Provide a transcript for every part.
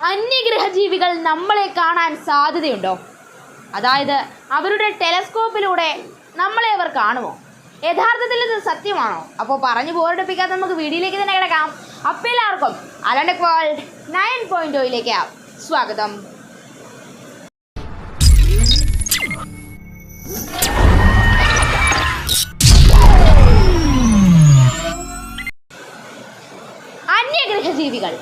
അന്യഗ്രഹജീവികൾ നമ്മളെ കാണാൻ സാധ്യതയുണ്ടോ? അതായത് അവരുടെ ടെലസ്കോപ്പിലൂടെ നമ്മളെ അവർ കാണുമോ? യഥാർത്ഥത്തിൽ ഇത് സത്യമാണോ? അപ്പോൾ പറഞ്ഞു ബോറടിപ്പിക്കാതെ നമുക്ക് വീഡിയോയിലേക്ക് തന്നെ കിടക്കാം. അപ്പോൾ എല്ലാവർക്കും അലണ്ടക് വേൾഡ് നയൻ പോയിന്റ് ഒയിലേക്ക് സ്വാഗതം. അന്യഗ്രഹജീവികൾ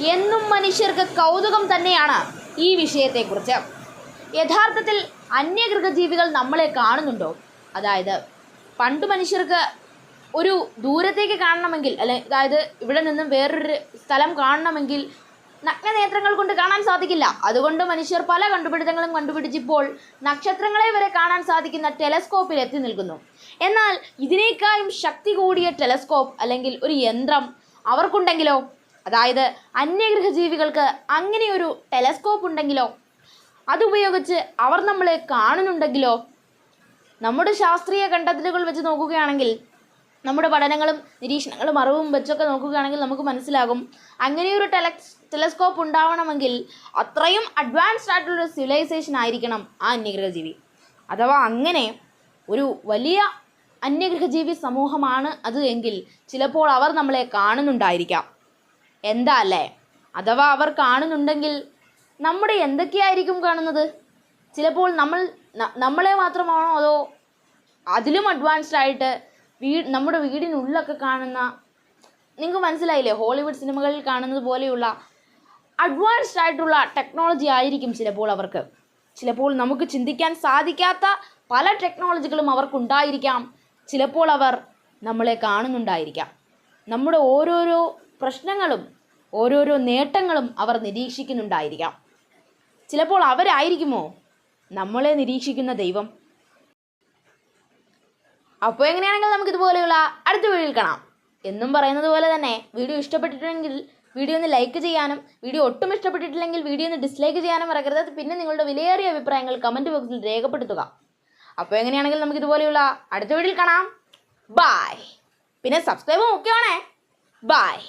എന്നും മനുഷ്യർക്ക് കൗതുകം തന്നെയാണ് ഈ വിഷയത്തെക്കുറിച്ച്. യഥാർത്ഥത്തിൽ അന്യഗ്രഹജീവികൾ നമ്മളെ കാണുന്നുണ്ടോ? അതായത് പണ്ട് മനുഷ്യർക്ക് ഒരു ദൂരത്തേക്ക് കാണണമെങ്കിൽ അല്ലെ അതായത് ഇവിടെ നിന്നും വേറൊരു സ്ഥലം കാണണമെങ്കിൽ നഗ്നനേത്രങ്ങൾ കൊണ്ട് കാണാൻ സാധിക്കില്ല. അതുകൊണ്ട് മനുഷ്യർ പല കണ്ടുപിടുത്തങ്ങളും കണ്ടുപിടിച്ചിപ്പോൾ നക്ഷത്രങ്ങളെ വരെ കാണാൻ സാധിക്കുന്ന ടെലസ്കോപ്പിൽ എത്തി നിൽക്കുന്നു. എന്നാൽ ഇതിനേക്കാളും ശക്തി കൂടിയ ടെലസ്കോപ്പ് അല്ലെങ്കിൽ ഒരു യന്ത്രം അവർക്കുണ്ടെങ്കിലോ? അതായത് അന്യഗ്രഹ ജീവികൾക്ക് അങ്ങനെയൊരു ടെലസ്കോപ്പ് ഉണ്ടെങ്കിലോ? അതുപയോഗിച്ച് അവർ നമ്മളെ കാണുന്നുണ്ടെങ്കിലോ? നമ്മുടെ ശാസ്ത്രീയ കണ്ടെത്തലുകൾ വെച്ച് നോക്കുകയാണെങ്കിൽ നമ്മുടെ പഠനങ്ങളും നിരീക്ഷണങ്ങളും അറിവും വെച്ചൊക്കെ നോക്കുകയാണെങ്കിൽ നമുക്ക് മനസ്സിലാകും. അങ്ങനെയൊരു ടെലക്സ് ടെലസ്കോപ്പ് ഉണ്ടാവണമെങ്കിൽ അത്രയും അഡ്വാൻസ്ഡ് ആയിട്ടുള്ള ഒരു സിവിലൈസേഷൻ ആയിരിക്കണം ആ അന്യഗ്രഹജീവി. അഥവാ അങ്ങനെ ഒരു വലിയ അന്യഗ്രഹജീവി സമൂഹമാണ് അത് എങ്കിൽ ചിലപ്പോൾ അവർ നമ്മളെ കാണുന്നുണ്ടായിരിക്കാം. എന്താ അല്ലേ അഥവാ അവർ കാണുന്നുണ്ടെങ്കിൽ നമ്മുടെ എന്തൊക്കെയായിരിക്കും കാണുന്നത്? ചിലപ്പോൾ നമ്മൾ നമ്മളെ മാത്രമാണോ അതോ അതിലും അഡ്വാൻസ്ഡ് ആയിട്ട് വീ നമ്മുടെ വീടിനുള്ളൊക്കെ കാണുന്ന നിങ്ങൾക്ക് മനസ്സിലായില്ലേ? ഹോളിവുഡ് സിനിമകളിൽ കാണുന്നത് പോലെയുള്ള അഡ്വാൻസ്ഡ് ആയിട്ടുള്ള ടെക്നോളജി ആയിരിക്കും ചിലപ്പോൾ അവർക്ക്. ചിലപ്പോൾ നമുക്ക് ചിന്തിക്കാൻ സാധിക്കാത്ത പല ടെക്നോളജികളും അവർക്കുണ്ടായിരിക്കാം. ചിലപ്പോൾ അവർ നമ്മളെ കാണുന്നുണ്ടായിരിക്കാം. നമ്മുടെ ഓരോരോ പ്രശ്നങ്ങളും ഓരോരോ നേട്ടങ്ങളും അവർ നിരീക്ഷിക്കുന്നുണ്ടായിരിക്കാം. ചിലപ്പോൾ അവരായിരിക്കുമോ നമ്മളെ നിരീക്ഷിക്കുന്ന ദൈവം? അപ്പോൾ എങ്ങനെയാണെങ്കിൽ നമുക്ക് ഇതുപോലെയുള്ള അടുത്ത വീഡിയോയിൽ കാണാം. എന്നും പറയുന്നത് പോലെ തന്നെ വീഡിയോ ഇഷ്ടപ്പെട്ടിട്ടുണ്ടെങ്കിൽ വീഡിയോ ഒന്ന് ലൈക്ക് ചെയ്യാനും വീഡിയോ ഒട്ടും ഇഷ്ടപ്പെട്ടിട്ടില്ലെങ്കിൽ വീഡിയോ ഒന്ന് ഡിസ്ലൈക്ക് ചെയ്യാനും മറക്കരുത്. പിന്നെ നിങ്ങളുടെ വിലയേറിയ അഭിപ്രായങ്ങൾ കമന്റ് ബോക്സിൽ രേഖപ്പെടുത്തുക. അപ്പോൾ എങ്ങനെയാണെങ്കിൽ നമുക്ക് ഇതുപോലെയുള്ള അടുത്ത വീഡിയോയിൽ കാണാം. ബായ് പിന്നെ സബ്സ്ക്രൈബ് ആണേ. Bye